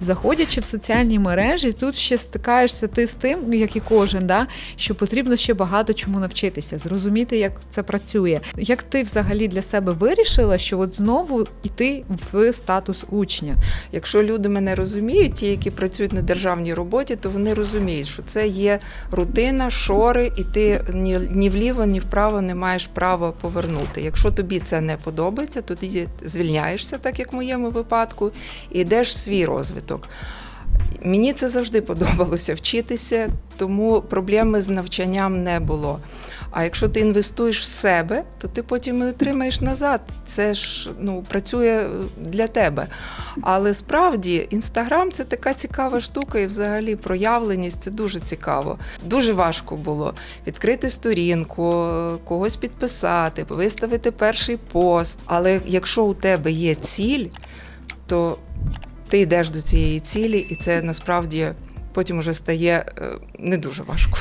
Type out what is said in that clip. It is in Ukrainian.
заходячи в соціальні мережі, тут ще стикаєшся ти з тим, як і кожен, да, що потрібно ще багато чому навчитися, зрозуміти, як це працює. Як ти взагалі для себе вирішила, що от знову йти в статус учня? Якщо люди мене розуміють, ті, які працюють на державній роботі, то вони розуміють, що це є рутина, шори, і ти ні, вліво, ні вправо не маєш права повернути. Якщо тобі це не подобається, то ти звільняєшся, так як в моєму випадку, і йдеш в свій розвиток. Мені це завжди подобалося вчитися, тому проблеми з навчанням не було. А якщо ти інвестуєш в себе, то ти потім і отримаєш назад. Це ж ну, працює для тебе. Але справді інстаграм це така цікава штука, і взагалі проявленість це дуже цікаво. Дуже важко було відкрити сторінку, когось підписати, виставити перший пост. Але якщо у тебе є ціль, то ти йдеш до цієї цілі, і це насправді потім уже стає е, не дуже важко.